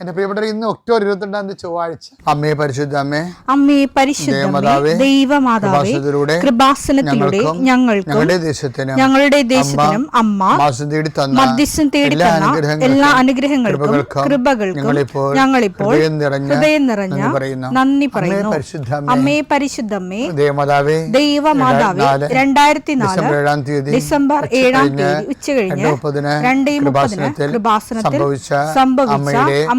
എന്റെ പ്രിയപ്പെട്ടവർ ഇന്ന് ഒക്ടോബർ ഇരുപത്തിരണ്ടാം തീയതി ചൊവ്വാഴ്ച അമ്മേ പരിശുദ്ധ അമ്മേ അമ്മേ പരിശുദ്ധ ദേവമാതാവേ, കൃപാസനത്തിലൂടെ ഞങ്ങൾക്ക് ഞങ്ങളുടെ ദേശത്തിനും ഞങ്ങളുടെ ദേശത്തിനും അമ്മ മാസം തേടി തന്ന മധ്യസ്ഥം തേടി എല്ലാ തന്ന എല്ലാ അനുഗ്രഹങ്ങൾക്കും കൃപകൾക്കും ഞങ്ങളിപ്പോൾ ഹൃദയം നിറഞ്ഞ നന്ദി പറയുന്നു. അമ്മേ പരിശുദ്ധ അമ്മേ, ദൈവമാതാവേ പരിശുദ്ധമ്മേ ദേവമാതാവേ ദൈവമാതാവേ രണ്ടായിരത്തി നാല് ഡിസംബർ ഏഴാം തീയതി ഡിസംബർ ഉച്ച ഏഴാം കഴിഞ്ഞ് തീയതി ഉച്ച കഴിഞ്ഞ് രണ്ടേ മുപ്പതിന് കൃപാസനത്തിൽ സംഭവിച്ച അമ്മയുടെ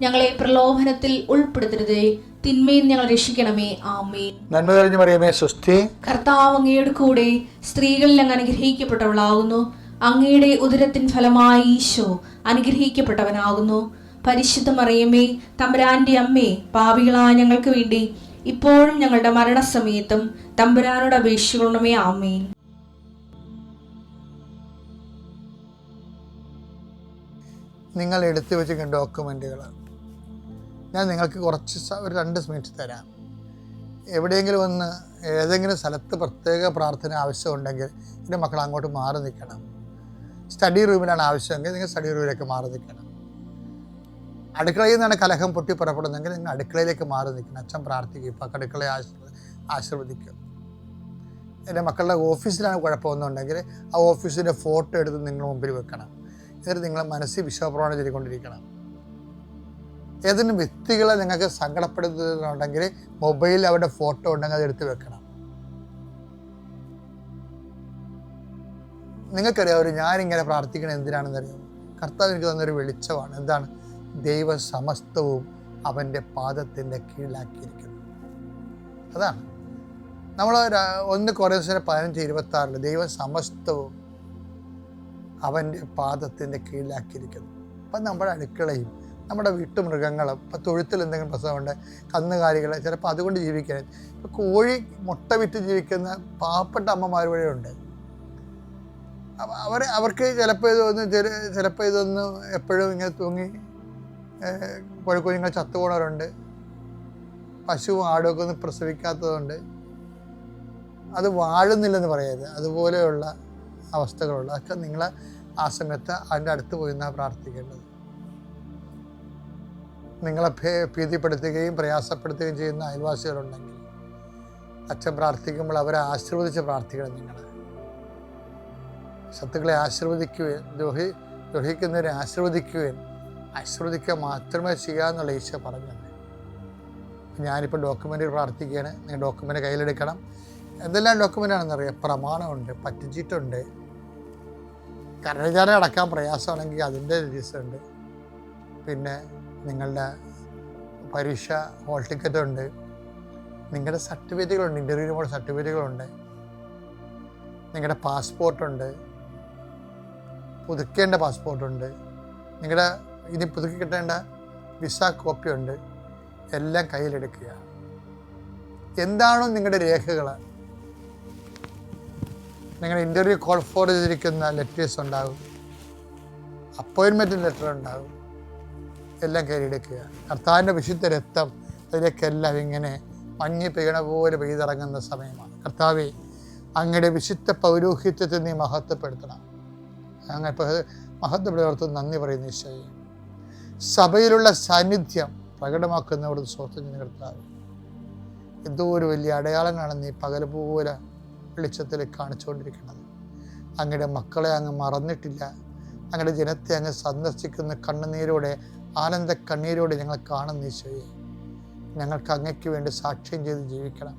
ഞങ്ങളെ പ്രലോഭനത്തിൽ ഉൾപ്പെടുത്തരുതേ. തിന്മയിൽ ഞങ്ങൾ രക്ഷിക്കണമേ. ആമേൻ. നന്മ തെളിഞ്ഞു പറയുമേ സുസ്ഥി കർത്താവ് അങ്ങയുടെ കൂടെ സ്ത്രീകളിൽ അങ്ങ് അനുഗ്രഹിക്കപ്പെട്ടവളാകുന്നു. അങ്ങയുടെ ഉദരത്തിൻ ഫലമായി ഈശോ അനുഗ്രഹിക്കപ്പെട്ടവനാകുന്നു. പരിശുദ്ധ മറിയമ്മേ തമ്പുരാന്റെ അമ്മേ പാപികളായ ഞങ്ങൾക്ക് വേണ്ടി ഇപ്പോഴും ഞങ്ങളുടെ മരണസമയത്തും തമ്പുരാനോട് അപേക്ഷിക്കണമേ. ആമേൻ. നിങ്ങൾ എടുത്തു വെച്ചിരിക്കുന്ന ഡോക്യുമെന്റുകൾ ഞാൻ നിങ്ങൾക്ക് കുറച്ച് ഒരു രണ്ട് മിനിറ്റ് തരാം. എവിടെയെങ്കിലും ഒന്ന് ഏതെങ്കിലും സ്ഥലത്ത് പ്രത്യേക പ്രാർത്ഥന ആവശ്യമുണ്ടെങ്കിൽ എന്റെ മക്കൾ അങ്ങോട്ട് മാറി നിൽക്കണം. സ്റ്റഡി റൂമിലാണ് ആവശ്യമെങ്കിൽ നിങ്ങൾ സ്റ്റഡി റൂമിലേക്ക് മാറി നിൽക്കണം. അടുക്കളയിൽ നിന്നാണ് കലഹം പൊട്ടി പുറപ്പെടുന്നതെങ്കിൽ നിങ്ങൾ അടുക്കളയിലേക്ക് മാറി നിൽക്കണം. അച്ഛൻ പ്രാർത്ഥിക്കും ഇപ്പം അടുക്കളയെ ആശീർവ ആശീർവദിക്കും. എന്റെ മക്കളുടെ ഓഫീസിലാണ് കുഴപ്പമൊന്നുണ്ടെങ്കിൽ ആ ഓഫീസിന്റെ ഫോട്ടോ എടുത്ത് നിങ്ങൾ മുമ്പിൽ വെക്കണം. എന്നിട്ട് നിങ്ങളെ മനസ്സിൽ വിശ്വപ്രവണ ചെയ്തുകൊണ്ടിരിക്കണം ഏതെങ്കിലും വ്യക്തികളെ നിങ്ങൾക്ക് സങ്കടപ്പെടുത്തുന്നുണ്ടെങ്കിൽ മൊബൈലിൽ അവരുടെ ഫോട്ടോ ഉണ്ടെങ്കിൽ അത് എടുത്ത് വെക്കണം. നിങ്ങൾക്കറിയാം ഒരു ഞാനിങ്ങനെ പ്രാർത്ഥിക്കണത് എന്തിനാണെന്ന് അറിയാം? കർത്താവ് എനിക്ക് തന്നൊരു വെളിച്ചമാണ്. എന്താണ്? ദൈവ സമസ്തവും അവന്റെ പാദത്തിന്റെ കീഴിലാക്കിയിരിക്കുന്നു. അതാണ്. നമ്മൾ ഒന്ന് കുറേ ദിവസം പതിനഞ്ച് ഇരുപത്തി ആറിൽ ദൈവം സമസ്തവും അവന്റെ പാദത്തിന്റെ കീഴിലാക്കിയിരിക്കുന്നു. അപ്പം നമ്മുടെ അടുക്കളയും നമ്മുടെ വീട്ടുമൃഗങ്ങൾ ഇപ്പോൾ തൊഴുത്തിൽ എന്തെങ്കിലും പ്രസവമുണ്ട് കന്നുകാലികൾ ചിലപ്പോൾ അതുകൊണ്ട് ജീവിക്കാൻ ഇപ്പോൾ കോഴി മുട്ട വിറ്റ് ജീവിക്കുന്ന പാവപ്പെട്ട അമ്മമാർ വഴിയുണ്ട് അവർ അവർക്ക് ചിലപ്പോൾ ഇതൊന്ന് ചില- ചിലപ്പോൾ ഇതൊന്ന് എപ്പോഴും ഇങ്ങനെ തൂങ്ങി കോഴിക്കുഞ്ഞുങ്ങൾ ചത്തുപോണവരുണ്ട്. പശുവും ആടുമൊക്കെ ഒന്നും പ്രസവിക്കാത്തതുകൊണ്ട് അത് വാഴുന്നില്ലെന്ന് പറയരുത്. അതുപോലെയുള്ള അവസ്ഥകളുള്ള അതൊക്കെ നിങ്ങൾ ആ സമയത്ത് അതിന്റെ അടുത്ത് പോയി നിന്നാണ് പ്രാർത്ഥിക്കേണ്ടത്. നിങ്ങളെ ഭീതിപ്പെടുത്തുകയും പ്രയാസപ്പെടുത്തുകയും ചെയ്യുന്ന അയൽവാസികളുണ്ടെങ്കിൽ അച്ഛൻ പ്രാർത്ഥിക്കുമ്പോൾ അവരെ ആശീർവദിച്ച് പ്രാർത്ഥിക്കണം നിങ്ങൾ ശത്രുക്കളെ ആശീർവദിക്കുകയും ദ്രോഹി ദ്രോഹിക്കുന്നവരെ ആശീർവദിക്കുകയും ആശീർവദിക്കുക മാത്രമേ ചെയ്യാന്നുള്ള ഈശോ പറഞ്ഞത് ഞാനിപ്പോൾ ഡോക്യുമെന്റ് പ്രാർത്ഥിക്കുകയാണ്. നിങ്ങൾ ഡോക്യുമെന്റ് കയ്യിലെടുക്കണം. എന്തെല്ലാം ഡോക്യുമെന്റ് ആണെന്നറിയാം പ്രമാണമുണ്ട് പറ്റുചീട്ടുണ്ട് കരവിചാരം അടക്കാൻ പ്രയാസമാണെങ്കിൽ അതിന്റെ രജിസ്റ്റർ ഉണ്ട് പിന്നെ നിങ്ങളുടെ പരീക്ഷ ഹോൾ ടിക്കറ്റ് ഉണ്ട്. നിങ്ങളുടെ സർട്ടിഫിക്കറ്റുകളുണ്ട്. ഇന്റർവ്യൂവിന് പോലെ സർട്ടിഫിക്കറ്റുകളുണ്ട്. നിങ്ങളുടെ പാസ്പോർട്ടുണ്ട് പുതുക്കേണ്ട പാസ്പോർട്ടുണ്ട് നിങ്ങളുടെ ഇനി പുതുക്കി കിട്ടേണ്ട വിസ കോപ്പിയുണ്ട് എല്ലാം കയ്യിലെടുക്കുക. എന്താണോ നിങ്ങളുടെ രേഖകൾ നിങ്ങളുടെ ഇന്റർവ്യൂ കോൾ ഫോർ ചെയ്തിരിക്കുന്ന ലെറ്റേഴ്സ് ഉണ്ടാകും. അപ്പോയിൻമെന്റ് ലെറ്റർ ഉണ്ടാകും. എല്ലാം കയറിയെടുക്കുക കർത്താവിന്റെ വിശുദ്ധ രക്തം അതിലേക്കെല്ലാം ഇങ്ങനെ മഞ്ഞ് പെയ്യണ പോലെ പെയ്തിറങ്ങുന്ന സമയമാണ്. കർത്താവെ അങ്ങയുടെ വിശുദ്ധ പൗരോഹിത്യത്തെ നീ മഹത്വപ്പെടുത്തണം. അങ്ങനെ മഹത്വപ്പെടുത്തവർക്ക് നന്ദി പറയുന്ന ഈശോയെ. സഭയിലുള്ള സാന്നിധ്യം പ്രകടമാക്കുന്നവരുടെ സുഹൃത്തുക്കൾ കർത്താവ്. എന്തോ ഒരു വലിയ അടയാളങ്ങളാണ് നീ പകൽ പോലെ വെളിച്ചത്തിൽ കാണിച്ചുകൊണ്ടിരിക്കുന്നത്. അങ്ങയുടെ മക്കളെ അങ്ങ് മറന്നിട്ടില്ല. അങ്ങയുടെ ജനത്തെ അങ്ങ് സന്ദർശിക്കുന്ന കണ്ണുനീരോടെ ആനന്ദ കണ്ണീരോടെ ഞങ്ങൾ കാണുന്ന ഈശോയെ ഞങ്ങൾക്ക് അങ്ങയ്ക്ക് വേണ്ടി സാക്ഷ്യം ചെയ്ത് ജീവിക്കണം.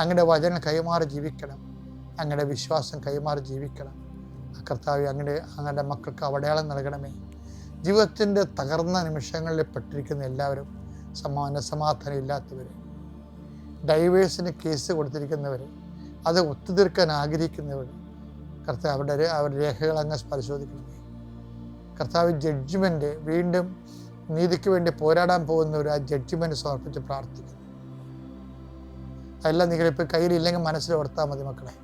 അങ്ങയുടെ വചനം കൈമാറി ജീവിക്കണം. അങ്ങയുടെ വിശ്വാസം കൈമാറി ജീവിക്കണം. കർത്താവ് അങ്ങയുടെ അങ്ങയുടെ മക്കൾക്ക് അടയാളം നൽകണമേ. ജീവിതത്തിന്റെ തകർന്ന നിമിഷങ്ങളിൽ പെട്ടിരിക്കുന്ന എല്ലാവരും സമാന സമാധാനം ഇല്ലാത്തവർ ഡൈവേഴ്സിന് കേസ് കൊടുത്തിരിക്കുന്നവർ അത് ഒത്തുതീർക്കാൻ ആഗ്രഹിക്കുന്നവർ കർത്താവ് അവരുടെ അവരുടെ രേഖകൾ അങ്ങ് പരിശോധിക്കണമേ കർത്താവ് ജഡ്ജ്മെന്റ് വീണ്ടും നീതിക്ക് വേണ്ടി പോരാടാൻ പോകുന്നവർ ആ ജഡ്ജ്മെന്റ് സമർപ്പിച്ച് പ്രാർത്ഥിക്കുന്നു. അതെല്ലാം നിങ്ങളിപ്പോൾ കയ്യിലില്ലെങ്കിൽ മനസ്സിൽ ഓർത്താൽ മതി മക്കളെ.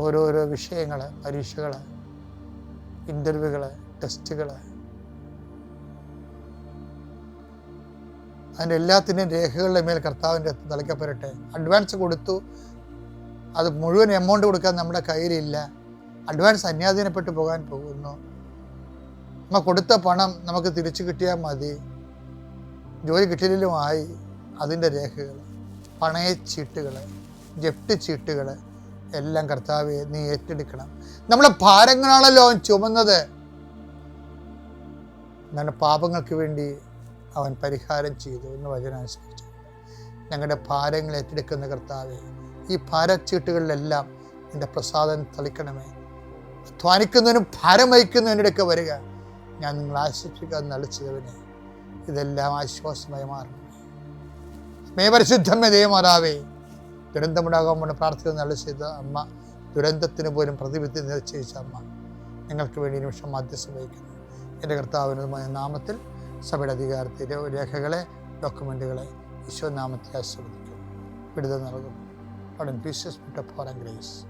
ഓരോരോ വിഷയങ്ങൾ പരീക്ഷകൾ ഇന്റർവ്യൂകൾ ടെസ്റ്റുകൾ അതിന്റെ എല്ലാത്തിന്റെയും രേഖകളുടെ മേൽ കർത്താവിന്റെ തളിക്കപ്പെടട്ടെ അഡ്വാൻസ് കൊടുത്തു. അത് മുഴുവൻ എമൗണ്ട് കൊടുക്കാൻ നമ്മുടെ കയ്യിലില്ല. അഡ്വാൻസ് അന്യാധീനപ്പെട്ടു പോകാൻ പോകുന്നു. നമ്മൾ കൊടുത്ത പണം നമുക്ക് തിരിച്ചു കിട്ടിയാൽ മതി. ജോലി കിട്ടിയിലും ആയി. അതിന്റെ രേഖകൾ പണയച്ചീട്ടുകൾ ജപ്തി ചീട്ടുകൾ എല്ലാം കർത്താവെ നീ ഏറ്റെടുക്കണം. നമ്മളെ ഭാരങ്ങളാണല്ലോ അവൻ ചുമന്നത്. നമ്മുടെ പാപങ്ങൾക്ക് വേണ്ടി അവൻ പരിഹാരം ചെയ്തു എന്ന് വചനാനുസരിച്ചു ഞങ്ങളുടെ ഭാരങ്ങൾ ഏറ്റെടുക്കുന്ന കർത്താവെ ഈ ഭാരച്ചീട്ടുകളിലെല്ലാം എന്റെ പ്രസാദം തളിക്കണമേ. അധ്വാനിക്കുന്നതിനും ഭാരം വഹിക്കുന്നതിനിടയ്ക്ക് വരിക. ഞാൻ നിങ്ങൾ ആശ്വസിക്കാൻ നളിച്ചവനെ ഇതെല്ലാം ആശ്വാസമായി മാറണം. മേ പരിശുദ്ധമേ ദൈവമാതാവേ ദുരന്തമുണ്ടാകാൻ പ്രാർത്ഥിക്കുന്ന നല്ല ചെയ്ത അമ്മ ദുരന്തത്തിന് പോലും പ്രതിവിധി നിശ്ചയിച്ച അമ്മ നിങ്ങൾക്ക് വേണ്ടി നിമിഷം മധ്യസ്ഥം വഹിക്കുന്നു. എന്റെ കർത്താവിനുമായ നാമത്തിൽ സഭയുടെ അധികാരത്തിലെ രേഖകളെ ഡോക്യുമെന്റുകളെ ഈശോ നാമത്തിൽ ആസ്വദിക്കും വിടുതൽ നൽകും അവിടെ പീസസ് ഫോർ ഗ്രേസ്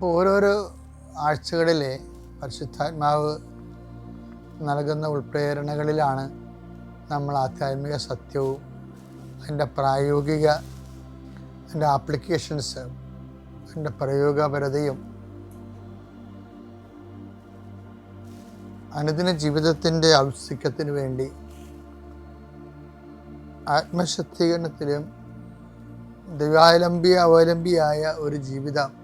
ഇപ്പോൾ ഓരോരോ ആഴ്ചകളിലെ പരിശുദ്ധാത്മാവ് നൽകുന്ന ഉൾപ്രേരണകളിലാണ് നമ്മൾ ആധ്യാത്മിക സത്യവും അതിന്റെ പ്രായോഗിക അതിന്റെ ആപ്ലിക്കേഷൻസ് അതിന്റെ പ്രയോഗപരതയും അനുദിന ജീവിതത്തിന്റെ ഔത്സുക്യത്തിന് വേണ്ടി ആത്മശക്തീകരണത്തിലും ദൈവാലംബി അവലംബിയായ ഒരു ജീവിതം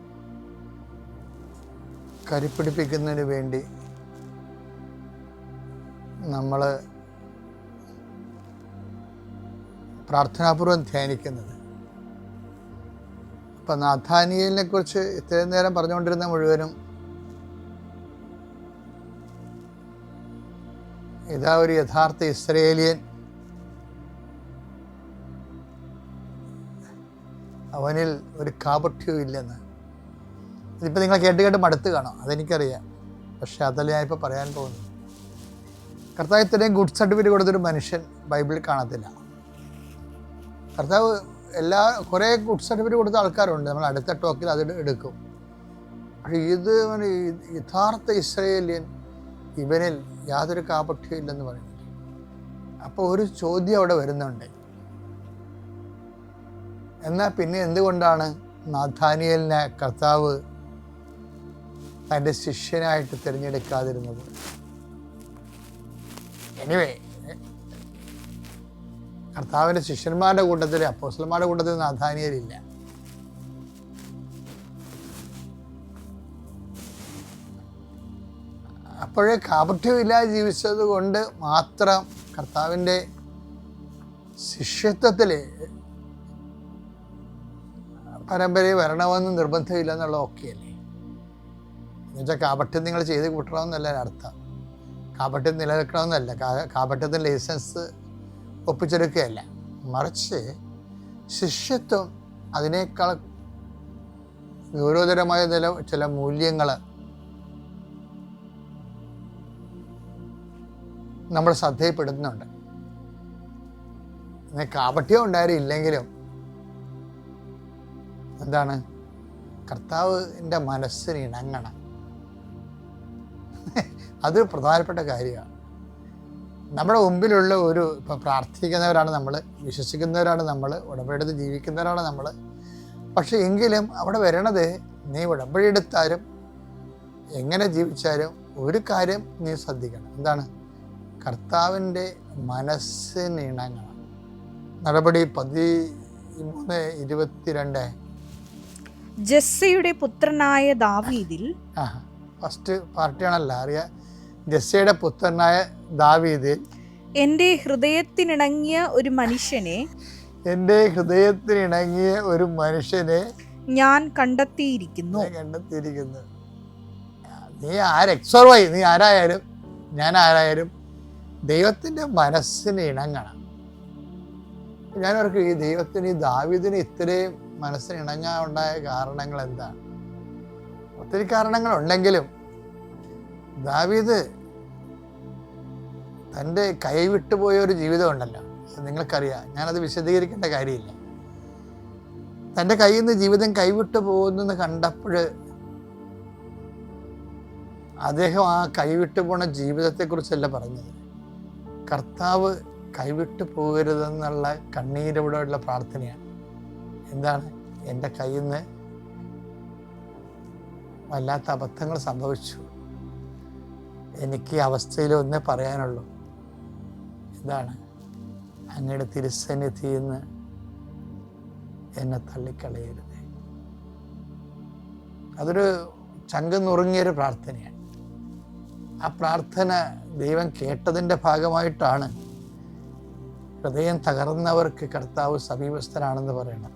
കരുപ്പിടിപ്പിക്കുന്നതിന് വേണ്ടി നമ്മൾ പ്രാർത്ഥനാപൂർവം ധ്യാനിക്കുന്നത്. അപ്പം നാഥാനിയലിനെ കുറിച്ച് ഇത്രയും നേരം പറഞ്ഞുകൊണ്ടിരുന്ന മുഴുവനും ഇതാ ഒരു യഥാർത്ഥ ഇസ്രയേലിയൻ. അവനിൽ ഒരു കാപട്യവും ഇല്ലെന്ന് ഇതിപ്പോൾ നിങ്ങൾ കേട്ട് കേട്ട് മടുത്ത് കാണാം. അതെനിക്കറിയാം. പക്ഷെ അതല്ല ഞാനിപ്പോൾ പറയാൻ പോകുന്നു കർത്താവ് ഇത്രയും ഗുഡ് സർട്ടിഫിക്കറ്റ് കൊടുത്തൊരു മനുഷ്യൻ ബൈബിളിൽ കാണത്തില്ല. കർത്താവ് എല്ലാ കുറേ ഗുഡ് സർട്ടിഫിക്കറ്റ് കൊടുത്ത ആൾക്കാരുണ്ട്. നമ്മൾ അടുത്ത ടോക്കിൽ അത് എടുക്കും. പക്ഷേ ഇത് യഥാർത്ഥ ഇസ്രയേലിയൻ ഇവനിൽ യാതൊരു കാപട്യവും ഇല്ലെന്ന് പറയുന്നു. അപ്പോൾ ഒരു ചോദ്യം അവിടെ വരുന്നുണ്ട്. എന്നാൽ പിന്നെ എന്തുകൊണ്ടാണ് നാഥാനിയലിനെ കർത്താവ് തന്റെ ശിഷ്യനായിട്ട് തിരഞ്ഞെടുക്കാതിരുന്നത്. എനിവേ കർത്താവിന്റെ ശിഷ്യന്മാരുടെ കൂട്ടത്തിൽ അപ്പോസ്റ്റന്മാരുടെ കൂട്ടത്തിൽ നാഥാനിയലില്ല അപ്പോഴേ കാപട്യമില്ലാതെ ജീവിച്ചത് കൊണ്ട് മാത്രം കർത്താവിന്റെ ശിഷ്യത്വത്തിൽ പരമ്പരയിൽ വരണമെന്ന് നിർബന്ധമില്ല എന്നുള്ള ഓക്കെ അല്ലേ എന്നുവെച്ചാൽ കാപട്യം നിങ്ങൾ ചെയ്ത് കൂട്ടണമെന്നല്ല അർത്ഥം. കാപട്യം നിലനിൽക്കണമെന്നല്ല. കാപട്യത്തിന് ലൈസൻസ് ഒപ്പിച്ചെടുക്കുകയല്ല. മറിച്ച് ശിഷ്യത്വം അതിനേക്കാൾ ഗൗരവതരമായ നില ചില മൂല്യങ്ങൾ നമ്മൾ ശ്രദ്ധയിൽപ്പെടുന്നുണ്ട് ഇന്ന് കാപട്യം ഉണ്ടായിരുന്നില്ലെങ്കിലും എന്താണ്? കർത്താവിന്റെ മനസ്സിന് ഇണങ്ങണം. അതൊരു പ്രധാനപ്പെട്ട കാര്യമാണ്. നമ്മുടെ മുമ്പിലുള്ള ഒരു ഇപ്പം പ്രാർത്ഥിക്കുന്നവരാണ് നമ്മൾ വിശ്വസിക്കുന്നവരാണ് നമ്മൾ ഉടമ്പടിയെടുത്ത് ജീവിക്കുന്നവരാണ് നമ്മൾ പക്ഷേ എങ്കിലും അവിടെ വരണത് നീ ഉടമ്പടിയെടുത്താലും എങ്ങനെ ജീവിച്ചാലും ഒരു കാര്യം നീ ശ്രദ്ധിക്കണം. എന്താണ്? കർത്താവിന്റെ മനസ്സിനിണങ്ങണം നടപടി നടപടി പതിമൂന്ന് ഇരുപത്തിരണ്ട്. ജസ്സയുടെ പുത്രനായ ദാവീദിൽ ഫസ്റ്റ് പാർട്ടിയാണല്ല അറിയ ജസ്സയുടെ പുത്രനായ ദാവീദ്. എന്റെ ഹൃദയത്തിനിണങ്ങിയ ഒരു മനുഷ്യനെ എന്റെ ഹൃദയത്തിനിണങ്ങിയ ഒരു മനുഷ്യനെ ഞാൻ കണ്ടെത്തിയിരിക്കുന്നു. കണ്ടെത്തിയിരിക്കുന്നു. നീ ആര്? എക്സോർവായി നീ ആരായാലും ഞാൻ ആരായാലും ദൈവത്തിന്റെ മനസ്സിന് ഇണങ്ങണം. ഞാൻ ഓർക്കും ഈ ദൈവത്തിന് ഈ ദാവിദിന് ഇത്രയും മനസ്സിന് ഇണങ്ങാൻ ഉണ്ടായ കാരണങ്ങൾ എന്താണ്? ഒത്തിരി കാരണങ്ങളുണ്ടെങ്കിലും ദാവീദ് തന്റെ കൈവിട്ടുപോയ ഒരു ജീവിതം ഉണ്ടല്ലോ. അത് നിങ്ങൾക്കറിയാം. ഞാനത് വിശദീകരിക്കേണ്ട കാര്യമില്ല. തന്റെ കയ്യിൽ നിന്ന് ജീവിതം കൈവിട്ടു പോകുന്നെന്ന് കണ്ടപ്പോൾ അദ്ദേഹം ആ കൈവിട്ടു പോണ ജീവിതത്തെക്കുറിച്ചല്ല പറഞ്ഞത്. കർത്താവ് കൈവിട്ടു പോകരുതെന്നുള്ള കണ്ണീരോടെയുള്ള പ്രാർത്ഥനയാണ്. എന്താണ്? എന്റെ കയ്യിൽ നിന്ന് വല്ലാത്ത അബദ്ധങ്ങൾ സംഭവിച്ചു. എനിക്ക് ഈ അവസ്ഥയിൽ ഒന്നേ പറയാനുള്ളൂ. ഇതാണ് അങ്ങയുടെ തിരുസന്നിധിയിൽ നിന്ന് എന്നെ തള്ളിക്കളയരുത്. അതൊരു ചങ്ക് നുറുങ്ങിയൊരു പ്രാർത്ഥനയാണ്. ആ പ്രാർത്ഥന ദൈവം കേട്ടതിന്റെ ഭാഗമായിട്ടാണ് ഹൃദയം തകർന്നവർക്ക് കർത്താവ് സമീപസ്ഥനാണെന്ന് പറയണം.